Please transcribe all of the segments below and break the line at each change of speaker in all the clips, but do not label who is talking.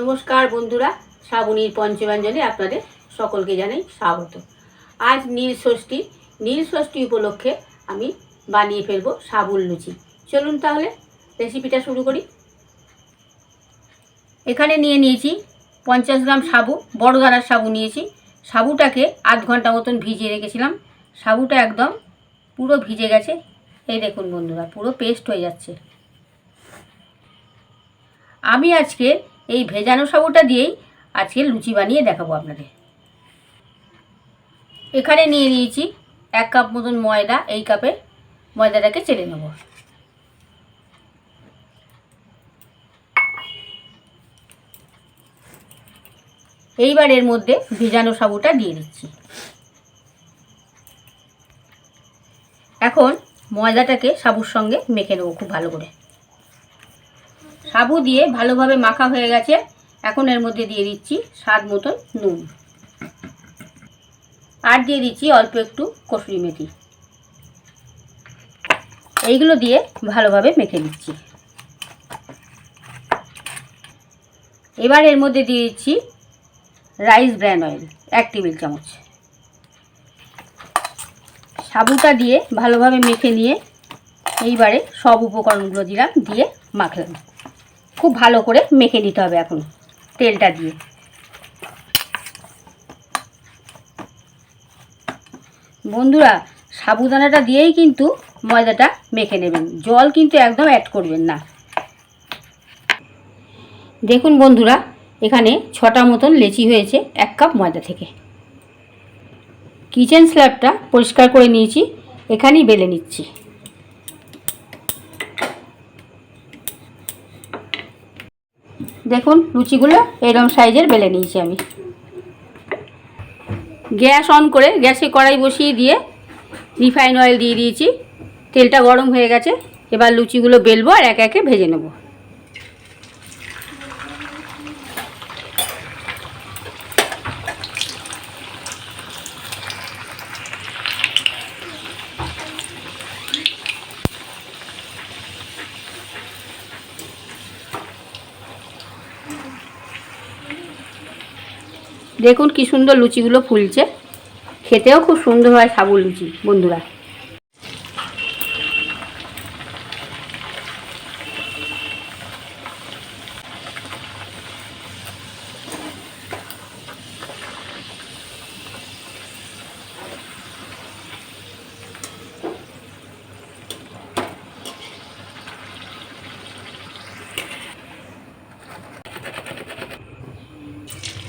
নমস্কার বন্ধুরা, শ্রাবণীর পঞ্চব্যঞ্জনে আপনাদের সকলকে জানাই স্বাগত। আজ নীল ষষ্ঠী নীল ষষ্ঠী উপলক্ষে আমি বানিয়ে ফেলব সাবুল লুচি। চলুন তাহলে রেসিপিটা শুরু করি। এখানে নিয়ে নিয়েছি পঞ্চাশ গ্রাম সাবু, বড় দানার সাবু নিয়েছি। সাবুটাকে আধ ঘণ্টা মতন ভিজিয়ে রেখেছিলাম। সাবুটা একদম পুরো ভিজে গেছে। এই দেখুন বন্ধুরা, পুরো পেস্ট হয়ে যাচ্ছে। আমি আজকে এই ভেজানো সাবুটা দিয়েই আজকে লুচি বানিয়ে দেখাবো আপনাদের। এখানে নিয়ে নিয়েছি এক কাপ মতন ময়দা, এই কাপে ময়দাটাকে চেলে নেব। এইবার এর মধ্যে ভেজানো সাবুটা দিয়ে দিচ্ছি। এখন ময়দাটাকে সাবুর সঙ্গে মেখে নেব খুব ভালো করে। সাবু দিয়ে ভালোভাবে মাখা হয়ে গেছে। এখন এর মধ্যে দিয়ে দিচ্ছি স্বাদ মতন নুন। আর দিয়ে দিচ্ছি অল্প একটু কসুরি মেথি। এইগুলো দিয়ে ভালোভাবে মেখে দিচ্ছি এবার এর মধ্যে দিয়ে দিচ্ছি রাইস ব্র্যান অয়েল, এক টেবিল চামচ। সাবুটা দিয়ে ভালোভাবে মেখে নিয়ে এইবারে সব উপকরণগুলো দিলাম, দিয়ে মাখলাম। খুব ভালো করে মেখে নিতে হবে এখন, তেলটা দিয়ে। বন্ধুরা, সাবুদানাটা দিয়েই কিন্তু ময়দাটা মেখে নেবেন। জল কিন্তু একদম অ্যাড করবেন না। দেখুন বন্ধুরা, এখানে ছটা মতন লেচি হয়েছে এক কাপ ময়দা থেকে। কিচেন স্ল্যাবটা পরিষ্কার করে নিয়েছি, এখানেই বেলে নিচ্ছি। দেখুন, লুচিগুলো এরকম সাইজের বেলে নিয়েছি আমি। গ্যাস অন করে, গ্যাসে কড়াই বসিয়ে দিয়ে রিফাইন অয়েল দিয়ে দিয়েছি। তেলটা গরম হয়ে গেছে, এবার লুচিগুলো বেলবো আর একে একে ভেজে নেব। দেখুন কি সুন্দর লুচিগুলো ফুলছে। খেতেও খুব সুন্দর হয় সাবু লুচি বন্ধুরা।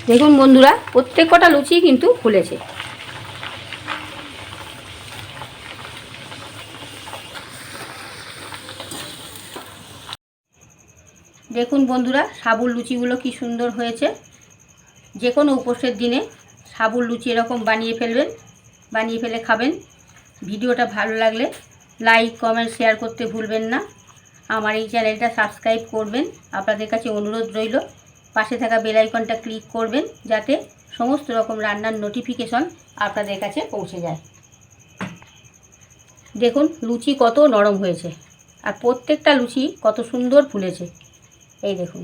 দেখুন বন্ধুরা, প্রত্যেক কটা লুচি কিন্তু ফুলেছে দেখুন বন্ধুরা, সাবুর লুচিগুলো কি সুন্দর হয়েছে। যে কোনো উপোসের দিনে সাবুর লুচি এরকম বানিয়ে ফেলবেন, বানিয়ে ফেলে খাবেন। ভিডিওটা ভালো লাগলে লাইক, কমেন্ট, শেয়ার করতে ভুলবেন না। আমার এই চ্যানেলটা সাবস্ক্রাইব করবেন। আপনাদের কাছে অনুরোধ রইল। পাশে থাকা বেল আইকনটা ক্লিক করবেন যাতে সমস্ত রকম রান্নার নোটিফিকেশন আপনাদের কাছে পৌঁছে যায়। দেখুন, লুচি কত নরম হয়েছে। আর প্রত্যেকটা লুচি কত সুন্দর ফুলেছে। এই দেখুন।